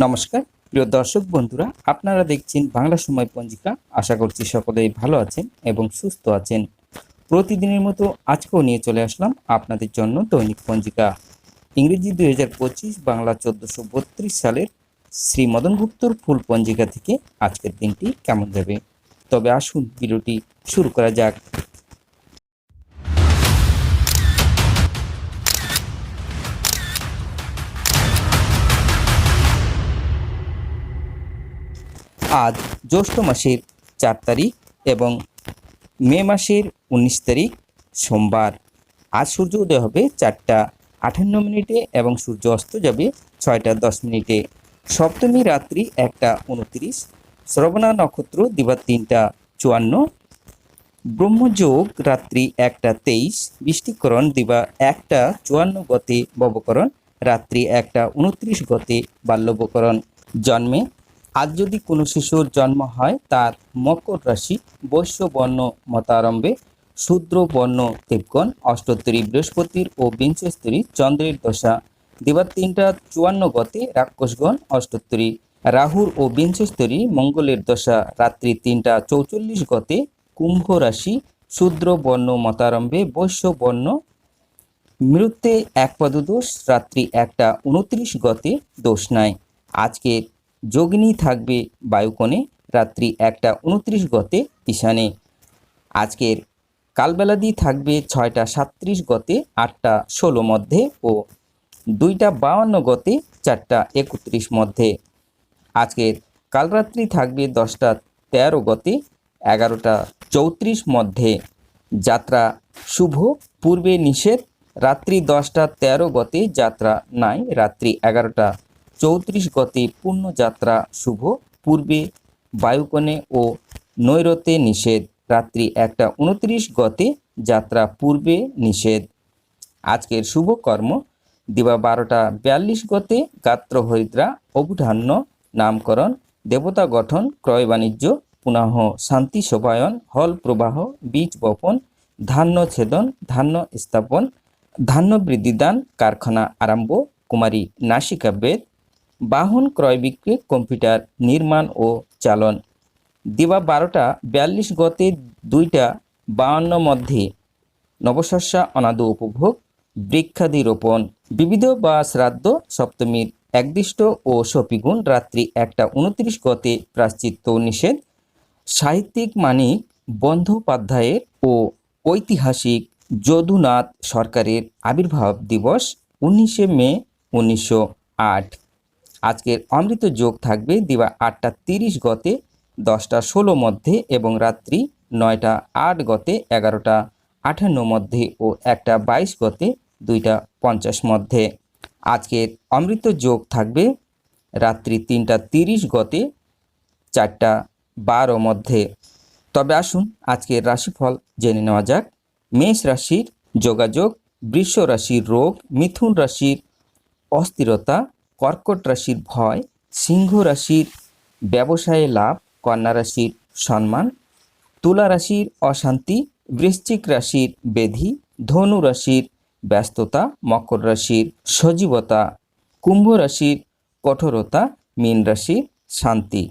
নমস্কার, প্রিয় দর্শক বন্ধুরা, আপনারা দেখছেন বাংলা সময় পঞ্জিকা। আশা করছি সকলেই ভালো আছেন এবং সুস্থ আছেন। প্রতিদিনের মতো আজকেও নিয়ে চলে আসলাম আপনাদের জন্য দৈনিক পঞ্জিকা। ইংরেজি দুই হাজার পঁচিশ বাংলা চোদ্দোশো বত্রিশ সালের শ্রী মদন গুপ্তর ফুল পঞ্জিকা থেকে আজকের দিনটি কেমন যাবে? তবে আসুন, ভিডিওটি শুরু করা যাক। আজ জ্যৈষ্ঠ মাসের চার তারিখ এবং মে মাসের উনিশ তারিখ সোমবার। আজ সূর্য উদয় হবে চারটা আটান্ন মিনিটে এবং সূর্য অস্ত যাবে ছয়টা দশ মিনিটে। সপ্তমী রাত্রি একটা উনত্রিশ, শ্রবণা নক্ষত্র দিবা তিনটা চুয়ান্ন, ব্রহ্মযোগ রাত্রি একটা তেইশ, বৃষ্টিকরণ দিবা একটা চুয়ান্ন গতে ববকরণ, রাত্রি একটা উনত্রিশ গতে বাল্যবকরণ। জন্মে আজ যদি কোনো শিশুর জন্ম হয়, তার মকর রাশি, বৈশ্য বর্ণ মতারম্ভে শূদ্র বর্ণ দেবগণ অষ্টোত্তরী বৃহস্পতির ও বিংশস্তরী চন্দ্রের দশা, দিবার তিনটা চুয়ান্ন গতে রাক্ষসগণ অষ্টোত্তরী রাহুর ও বিংশস্তরী মঙ্গলের দশা, রাত্রি তিনটা চৌচল্লিশ গতে কুম্ভ রাশি, শূদ্র বর্ণ মতারম্ভে বৈশ্য বর্ণ মৃত্যে এক পদদোষ, রাত্রি একটা উনত্রিশ গতে দোষ নাই। আজকের যোগিনী থাকবে বায়ুকোণে রাত্রি একটা উনত্রিশ গতে ঈশানে। আজকের কালবেলাদি থাকবে ছয়টা সাত্রিশ গতে, আটটা ষোলো মধ্যে ও দুইটা বাউান্ন গতে, চারটা একত্রিশ মধ্যে। আজকের কালরাত্রি থাকবে দশটা তেরো গতে, এগারোটা চৌত্রিশ মধ্যে। যাত্রা শুভ, পূর্বে নিষেধ, রাত্রি দশটা তেরো গতে, যাত্রা নাই, রাত্রি এগারোটা চৌত্রিশ গতে পূর্ণযাত্রা শুভ। পূর্বে বায়ুকণে ও নৈরতে নিষেধ, রাত্রি একটা উনত্রিশ গতে যাত্রা পূর্বে নিষেধ। আজকের শুভ কর্ম, দিবা বারোটা বিয়াল্লিশ গতে গাত্র হরিদ্রা অবধান্য নামকরণ, দেবতা গঠন, ক্রয় বাণিজ্য পুনঃ শান্তি শোভায়ন, হল প্রবাহ, বীজ বপন, ধান্য ছেদন, ধান্য স্থাপন, ধান্য বৃদ্ধিদান, কারখানা আরম্ভ, কুমারী নাসিকা বেদ বাহন ক্রয় বিক্রি কম্পিউটার নির্মাণ ও চালন। দিবা বারোটা, বিয়াল্লিশ গতে দুইটা বাউন্ন মধ্যে নবশস্যা অনাদু উপভোগ বৃক্ষাদি রোপণ বিবিধ বা শ্রাদ্ধ, সপ্তমীর, একদিষ্ট ও সপিগুণ রাত্রি একটা উনত্রিশ গতে প্রাশ্চিত্য নিষেধ, সাহিত্যিক মানিক বন্দ্যোপাধ্যায়ের ও ঐতিহাসিক যদুনাথ সরকারের আবির্ভাব দিবস উনিশে মে উনিশশো আট। আজকের অমৃত যোগ থাকবে দিবা আটটা তিরিশ গতে, দশটা ষোলো মধ্যে এবং রাত্রি নয়টা আট গতে, এগারোটা আঠান্ন মধ্যে ও একটা বাইশ গতে, দুইটা পঞ্চাশ মধ্যে। আজকের অমৃত যোগ থাকবে রাত্রি তিনটা তিরিশ গতে, চারটা বারো মধ্যে। তবে আসুন আজকের রাশিফল জেনে নেওয়া যাক। মেষ রাশির যোগাযোগ, বৃষ রাশির রোগ, মিথুন রাশির অস্থিরতা কর্কট রাশির ভয়, সিংহ রাশির ব্যবসায়ে লাভ, কন্যা রাশির সম্মান, তুলা রাশির অশান্তি, বৃশ্চিক রাশির বেধি, ধনু রাশির ব্যস্ততা, মকর রাশির সজীবতা, কুম্ভ রাশির কঠোরতা, মীন রাশির শান্তি।